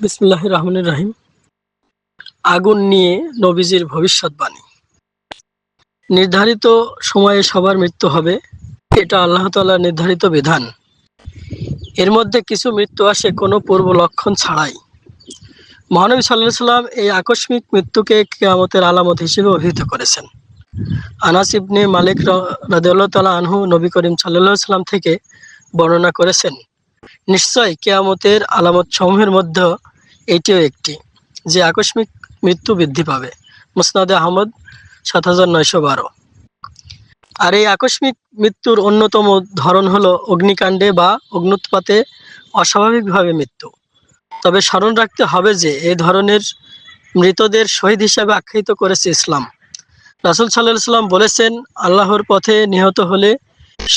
বিসমুল্লাহ রহমানুর রাহিম আগুন নিয়ে নবীজির ভবিষ্যৎবাণী নির্ধারিত সময়ে সবার মৃত্যু হবে, এটা আল্লাহ তাআলার নির্ধারিত বিধান। এর মধ্যে কিছু মৃত্যু আসে, কোনো পূর্ব লক্ষণ ছাড়াই। মহানবী সাল্লাহ সাল্লাম এই আকস্মিক মৃত্যুকে কেয়ামতের আলামত হিসেবে অভিহিত করেছেন। আনাস ইবনে মালিক রাদিউল্লাহ তালা আনহু নবী করিম সাল্লাহ সাল্লাম থেকে বর্ণনা করেছেন নিশ্চয় কেয়ামতের আলামত সমূহের মধ্যে এটিও একটি, যে আকস্মিক মৃত্যু বৃদ্ধি পাবে। মুসনাদে আহমদ, সাত হাজার নয়শো বারো। আর এই আকস্মিক মৃত্যুর অন্যতম ধরন হলো অগ্নিকাণ্ডে বা অগ্নুৎপাতে অস্বাভাবিকভাবে মৃত্যু। তবে স্মরণ রাখতে হবে যে এই ধরনের মৃতদের শহীদ হিসাবে আখ্যায়িত করেছে ইসলাম। রাসুল সাল্লাহ সাল্লাম বলেছেন, আল্লাহর পথে নিহত হলে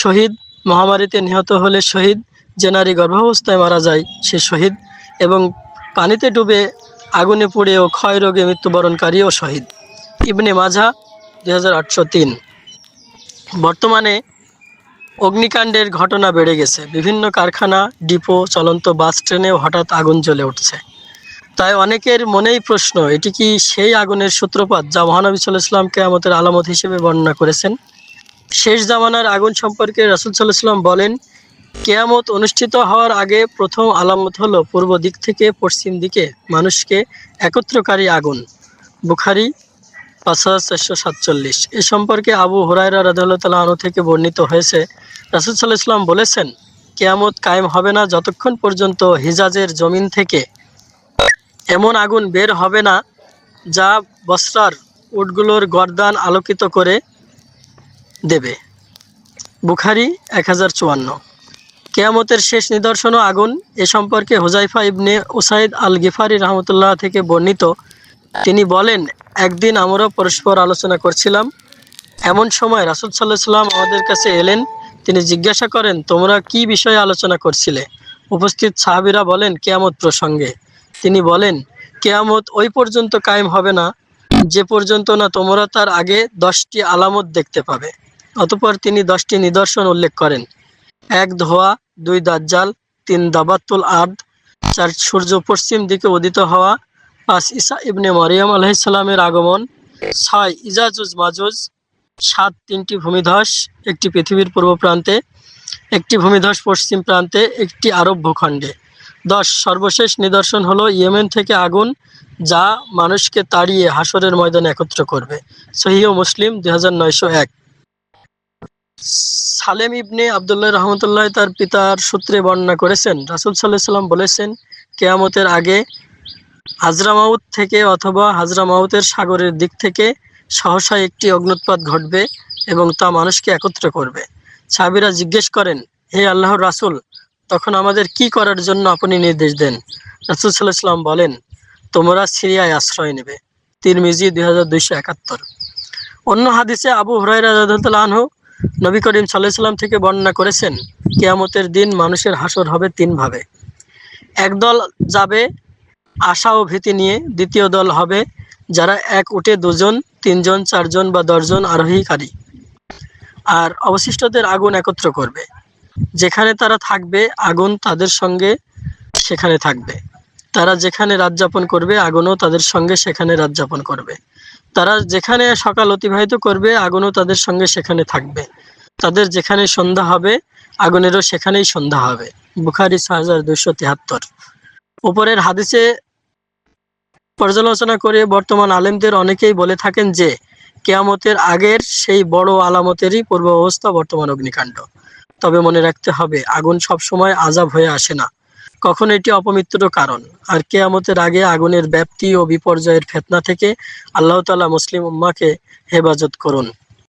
শহীদ, মহামারীতে নিহত হলে শহীদ যে নারী গর্ভাবস্থায় মারা যায়, সে শহীদ এবং পানিতে ডুবে আগুনে পুড়ে ও ক্ষয় রোগে মৃত্যুবরণকারীও শহীদ। ইবনে মাঝা দুই হাজার আটশো তিন। বর্তমানে অগ্নিকাণ্ডের ঘটনা বেড়ে গেছে। বিভিন্ন কারখানা, ডিপো, চলন্ত বাস ট্রেনেও হঠাৎ আগুন জ্বলে উঠছে। তাই অনেকের মনেই প্রশ্ন, এটি কি সেই আগুনের সূত্রপাত যা মহানবী সাল্লাহ ইসলাম কেয়ামতের আলামত হিসেবে বর্ণনা করেছেন? শেষ জামানার আগুন সম্পর্কে রাসুল সাল্লাহ সাল্লাম বলেন কেয়ামত অনুষ্ঠিত হওয়ার আগে প্রথম আলামত হলো পূর্ব দিক থেকে পশ্চিম দিকে মানুষকে একত্রকারী আগুন। বুখারি পাঁচ হাজার চারশো সাতচল্লিশ। এ সম্পর্কে আবু হুরায়রা রাদুল্লাহ তালা আনু থেকে বর্ণিত হয়েছে, রাসুল ইসলাম বলেছেন, কেয়ামত কায়েম হবে না যতক্ষণ পর্যন্ত হিজাজের জমিন থেকে এমন আগুন বের হবে না যা বস্ত্রার উটগুলোর গরদান আলোকিত করে দেবে। বুখারি এক হাজার চুয়ান্ন। কেয়ামতের শেষ নিদর্শনও আগুন। এ সম্পর্কে হোজাইফা ইবনে ওসাইদ আল গিফারি রহমতুল্লাহ থেকে বর্ণিত। তিনি বলেন, একদিন আমরা পরস্পর আলোচনা করছিলাম। এমন সময় রাসুল সাল্লাহ সাল্লাম আমাদের কাছে এলেন। তিনি জিজ্ঞাসা করেন, তোমরা কি বিষয়ে আলোচনা করছিলে? উপস্থিত সাহাবিরা বলেন, কেয়ামত প্রসঙ্গে। তিনি বলেন, কেয়ামত ওই পর্যন্ত কায়েম হবে না। যে পর্যন্ত না তোমরা তার আগে দশটি আলামত দেখতে পাবে। অতপর তিনি দশটি নিদর্শন উল্লেখ করেন। এক ধোয়া, দুই দাজ্জাল, তিন দাবাতুল আর্দ, চার সূর্য পশ্চিম দিকে উদিত হওয়া, পাঁচ ইসা ইবনে মারিয়াম আলহিসাল্লামের আগমন, ছয় ইজাজুজ মাজুজ, সাত তিনটি ভূমিধস, একটি পৃথিবীর পূর্ব প্রান্তে, একটি ভূমিধস পশ্চিম প্রান্তে, একটি আরব ভূখণ্ডে। দশ, সর্বশেষ নিদর্শন হলো ইয়েমেন থেকে আগুন, যা মানুষকে তাড়িয়ে হাসরের ময়দানে একত্র করবে। সহিহ মুসলিম দুই হাজার নয়শো এক। সালেম ইবনে আবদুল্লাহ রহমতুল্লাহ তার পিতার সূত্রে বর্ণনা করেছেন। রাসুল সাল্লাহ সাল্লাম বলেছেন, কেয়ামতের আগে হাজরামাউত থেকে অথবা হাজরামাউতের সাগরের দিক থেকে সহসা একটি অগ্নুৎপাত ঘটবে এবং তা মানুষকে একত্র করবে। সাবিরা জিজ্ঞেস করেন, হে আল্লাহর রাসুল, তখন আমাদের কি করার জন্য আপনি নির্দেশ দেন? রাসুল সাল্লাহ সাল্লাম বলেন, তোমরা সিরিয়ায় আশ্রয় নেবে। তিরমিজি দুই হাজার দুইশো একাত্তর। অন্য হাদিসে আবু হরাইরা আনহু নবী করিম সাল্লাহ সাল্লাম থেকে বর্ণনা করেছেন, কেয়ামতের দিন মানুষের হাসর হবে তিনভাবে একদল যাবে আশা ও ভীতি নিয়ে, দ্বিতীয় দল হবে যারা এক উঠে দুজন, তিনজন, চারজন বা দশজন আরোহীকারী। আর অবশিষ্টদের আগুন একত্র করবে। যেখানে তারা থাকবে, আগুন তাদের সঙ্গে সেখানে থাকবে। তারা যেখানে রাত যাপন করবে, আগুনও তাদের সঙ্গে সেখানে রাত যাপন করবে। তারা যেখানে সকাল অতিবাহিত করবে, আগুনও তাদের সঙ্গে সেখানে থাকবে। তাদের যেখানে সন্ধ্যা হবে, আগুনেরও সেখানেই সন্ধ্যা হবে। বুখারি ছয় হাজার দুইশো তিয়াত্তর উপরের হাদিসে পর্যালোচনা করে বর্তমান আলেমদের অনেকেই বলে থাকেন যে, কেয়ামতের আগের সেই বড় আলামতেরই পূর্ব অবস্থা বর্তমান অগ্নিকাণ্ড। তবে মনে রাখতে হবে, আগুন সব সময় আজাব হয়ে আসে না। কখন এটি অপমিত্র কারণ। আর কেয়ামতের আগে আগুনের ব্যাপ্তি ও বিপর্যয়ের ফেতনা থেকে আল্লাহ তালা মুসলিম উম্মাকে হেফাজত করুন।